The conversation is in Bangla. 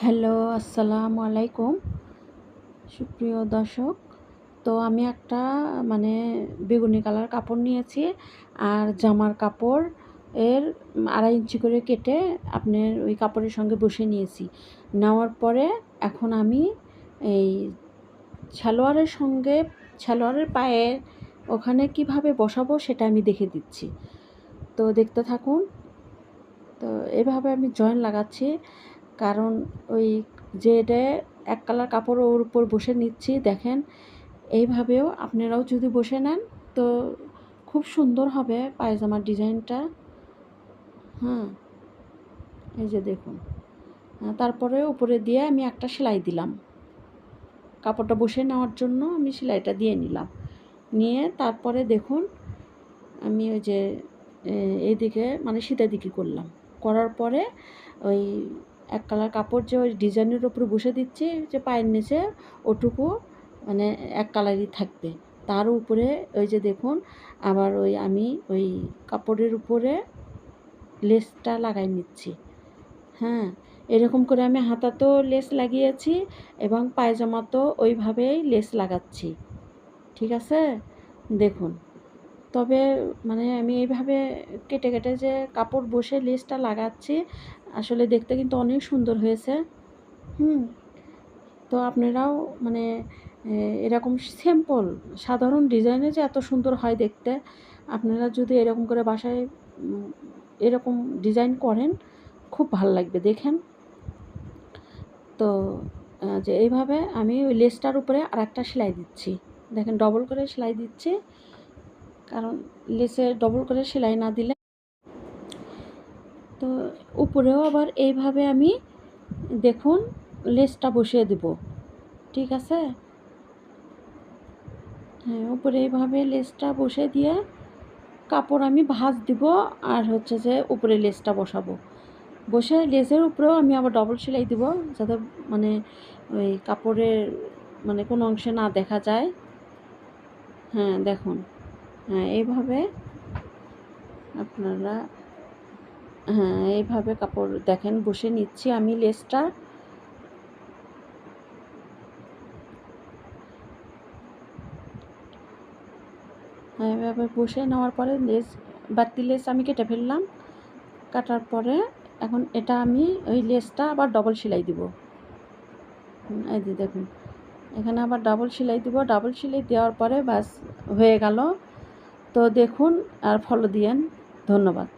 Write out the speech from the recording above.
হ্যালো, আসসালামু আলাইকুম। সুপ্রিয় দর্শক, তো আমি একটা মানে বেগুনি কালার কাপড় নিয়েছি আর জামার কাপড় এর আড়াই ইঞ্চি করে কেটে আপনার ওই কাপড়ের সঙ্গে বসে নিয়েছি। নেওয়ার পরে এখন আমি এই সালোয়ারের সঙ্গে, সালোয়ারের পায়ে ওখানে কীভাবে বসাবো সেটা আমি দেখে দিচ্ছি। তো দেখতে থাকুন। তো এভাবে আমি জয়েন লাগাচ্ছি। কারণ ওই যে এটা এক কালার কাপড় ওর উপর বসে নিচ্ছি, দেখেন। এইভাবেও আপনারাও যদি বসে নেন, তো খুব সুন্দর হবে পায়জামার ডিজাইনটা। হ্যাঁ এই যে দেখুন। তারপরে উপরে দিয়ে আমি একটা সেলাই দিলাম। কাপড়টা বসে নেওয়ার জন্য আমি সেলাইটা দিয়ে নিলাম। নিয়ে তারপরে দেখুন, আমি ওই যে এইদিকে মানে সিধা দিকে করলাম। করার পরে ওই এক কালার কাপড় যে ওই ডিজাইনের ওপরে বসে দিচ্ছি, যে পায়ের নিচে ওটুকু মানে এক কালারই থাকবে। তার উপরে ওই যে দেখুন, আবার ওই আমি ওই কাপড়ের উপরে লেসটা লাগাই নিচ্ছি। হ্যাঁ এরকম করে আমি হাতাতেও লেস লাগিয়েছি এবং পায়জামাতেও ওইভাবেই লেস লাগাচ্ছি। ঠিক আছে? দেখুন। তবে মানে আমি এইভাবে কেটে কেটে যে কাপড় বসে লেসটা লাগাচ্ছি, আসলে দেখতে কিন্তু অনেক সুন্দর হয়েছে। হুম, তো আপনারাও মানে এরকম সিম্পল সাধারণ ডিজাইনে যে এত সুন্দর হয় দেখতে, আপনারা যদি এরকম করে বাসায় এরকম ডিজাইন করেন, খুব ভালো লাগবে দেখেন। তো যে এইভাবে আমি ওই লেসটার উপরে আর একটা সেলাই দিচ্ছি। দেখেন ডবল করে সেলাই দিচ্ছি। কারণ লেসে ডবল করে সেলাই না দিলে তো উপরেও আবার এইভাবে আমি দেখুন লেসটা বসিয়ে দেব, ঠিক আছে? হ্যাঁ উপরে এইভাবে লেসটা বসে দিয়ে কাপড় আমি ভাঁজ দিব আর হচ্ছে যে উপরে লেসটা বসাবো। বসে লেসের উপরেও আমি আবার ডবল সেলাই দিব যাতে মানে ওই কাপড়ের মানে কোনো অংশে না দেখা যায়। হ্যাঁ দেখুন। হ্যাঁ এইভাবে আপনারা হ্যাঁ এইভাবে কাপড় দেখেন, বসে নিচ্ছি আমি লেসটা। হ্যাঁ এভাবে বসে নেওয়ার পরে লেস, বাড়তি লেস আমি কেটে ফেললাম। কাটার পরে এখন এটা আমি ওই লেসটা আবার ডবল সেলাই দিব। এই যে দেখুন, এখানে আবার ডাবল সেলাই দিব। ডাবল সেলাই দেওয়ার পরে বাস হয়ে গেল। তো দেখুন আর ফলো দিয়েন। ধন্যবাদ।